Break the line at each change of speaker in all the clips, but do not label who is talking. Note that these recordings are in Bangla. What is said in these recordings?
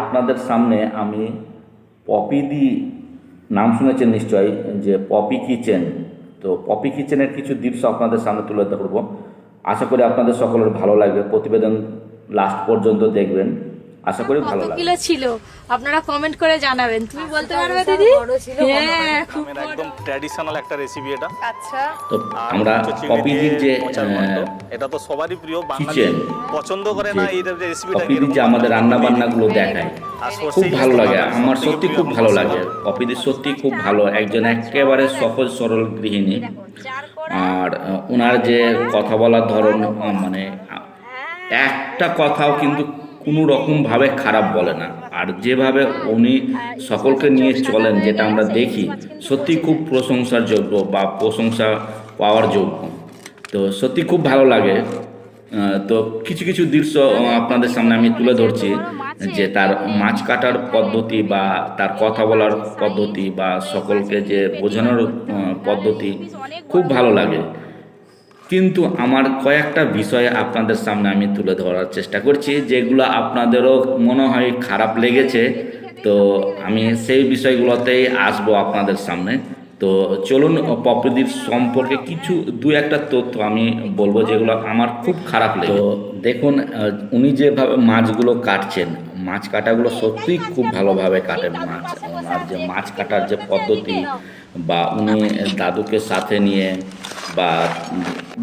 আপনাদের সামনে আমি পপি দি নাম শুনেছেন নিশ্চয়ই, যে পপি কিচেন। তো পপি কিচেনের কিছু দৃশ্য আপনাদের সামনে তুলে ধরবো। আশা করি আপনাদের সকলের ভালো লাগবে। প্রতিবেদন লাস্ট পর্যন্ত দেখবেন। আশা করি ভালো
কত
লাগবে।
কিলো ছিল? আপনারা কমেন্ট করে জানাবেন। তুমি বলতে পারবে দিদি? হ্যাঁ
একদম ট্র্যাডিশনাল একটা রেসিপি এটা।
আচ্ছা।
তো আমরা
দিয়ে
যে
এটা তো সবারই প্রিয় বাঙালি পছন্দ করে না এই রেসিপিটা
পপিদির যে আমাদের রান্না বান্নাগুলো দেখায়।
আর
খুব ভালো লাগে। আমার সত্যি খুব ভালো লাগে। পপিদি সত্যি খুব ভালো। একজন একেবারে সহজ সরল গৃহিণী। আর ওনার যে কথা বলার ধরন মানে একটা কথাও কিন্তু কোনো রকমভাবে খারাপ বলে না। আর যেভাবে উনি সকলকে নিয়ে চলেন, যেটা আমরা দেখি, সত্যি খুব প্রশংসার যোগ্য বা প্রশংসা পাওয়ার যোগ্য। তো সত্যি খুব ভালো লাগে। তো কিছু কিছু দৃশ্য আপনাদের সামনে আমি তুলে ধরছি, যে তার মাছ কাটার পদ্ধতি বা তার কথা বলার পদ্ধতি বা সকলকে যে বোঝানোর পদ্ধতি খুব ভালো লাগে। কিন্তু আমার কয়েকটা বিষয় আপনাদের সামনে আমি তুলে ধরার চেষ্টা করছি, যেগুলো আপনাদেরও মনে হয় খারাপ লেগেছে। তো আমি সেই বিষয়গুলোতেই আসব আপনাদের সামনে। তো চলুন পপিদির সম্পর্কে কিছু, দু একটা তথ্য আমি বলব যেগুলো আমার খুব খারাপ লেগে তো দেখুন উনি যেভাবে মাছগুলো কাটছেন, মাছ কাটাগুলো সত্যিই খুব ভালোভাবে কাটেন মাছ। ওনার যে মাছ কাটার যে পদ্ধতি বা উনি দাদুকে সাথে নিয়ে বা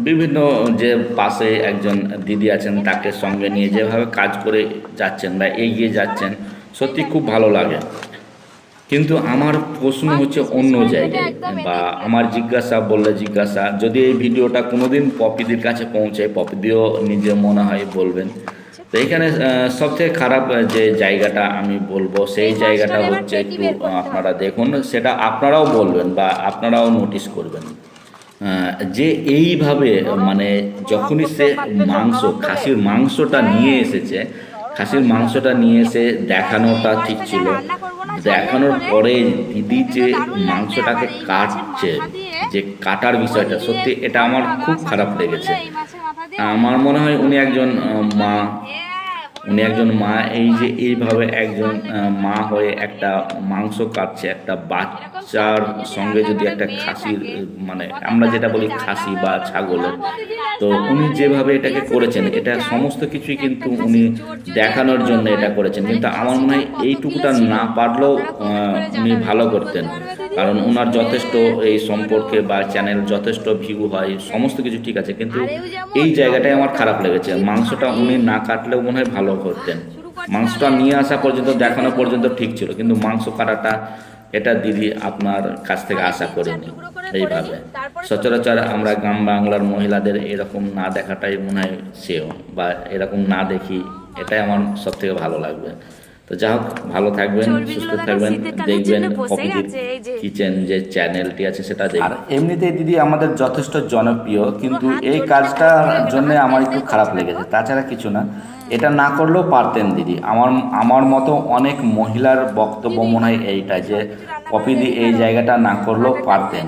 বিভিন্ন যে পাশে একজন দিদি আছেন, তাকে সঙ্গে নিয়ে যেভাবে কাজ করে যাচ্ছেন বা এগিয়ে যাচ্ছেন, সত্যি খুব ভালো লাগে। কিন্তু আমার প্রশ্ন হচ্ছে অন্য জায়গায়, বা আমার জিজ্ঞাসা বললে জিজ্ঞাসা, যদি এই ভিডিওটা কোনোদিন পপিদির কাছে পৌঁছায় পপিদিও নিজে মনে হয় বলবেন। তো এখানে সবথেকে খারাপ যে জায়গাটা আমি বলব, সেই জায়গাটা হচ্ছে একটু, আপনারা দেখুন, সেটা আপনারাও বলবেন বা আপনারাও নোটিস করবেন। যে এইভাবে মানে যখনই সে মাংস, খাসির মাংসটা নিয়ে এসেছে, খাসির মাংসটা নিয়ে এসে দেখানোটা ঠিক ছিল। দেখানোর পরে দিদি যে মাংসটাকে কাটছে, যে কাটার বিষয়টা, সত্যি এটা আমার খুব খারাপ লেগেছে। আমার মনে হয় উনি একজন মা। উনি একজন মা, এই যে এইভাবে একজন মা হয়ে একটা মাংস কাটছে, একটা বাচ্চার সঙ্গে যদি একটা খাসির মানে আমরা যেটা বলি খাসি বা ছাগলের তো উনি যেভাবে এটাকে করেছেন, এটা সমস্ত কিছুই কিন্তু উনি দেখানোর জন্য এটা করেছেন। কিন্তু আমার মনে হয় এইটুকুটা না পারলেও উনি ভালো করতেন। কারণ ওনার যথেষ্ট এই সম্পর্কে বা চ্যানেল যথেষ্ট ভিউ হয় সমস্ত কিছু ঠিক আছে কিন্তু এই জায়গাটাই আমার খারাপ লেগেছে। মাংসটা উনি না কাটলেও মনে হয় ভালো করতেন। মাংসটা নিয়ে আসা পর্যন্ত দেখানো পর্যন্ত ঠিক ছিল কিন্তু মাংস কাটাটা এটা দিদি আপনার কাছ থেকে আশা করিনি এইভাবে। সচরাচর আমরা গ্রাম বাংলার মহিলাদের এরকম না দেখাটাই মনে হয় সেও বা এরকম না দেখি এটাই আমার সব থেকে ভালো লাগবে। তো যা হোক ভালো থাকবেন সুস্থ থাকবেন দেখবেন কিচেন যে চ্যানেলটি আছে সেটা দেখবেন। আর এমনিতেই দিদি আমাদের যথেষ্ট জনপ্রিয় কিন্তু এই কাজটার জন্য আমার একটু খারাপ লেগেছে তাছাড়া কিছু না। এটা না করলেও পারতেন দিদি। আমার আমার মতো অনেক মহিলার বক্তব্য মনে হয় এইটা যে কপি কপিদি এই জায়গাটা না করলেও পারতেন।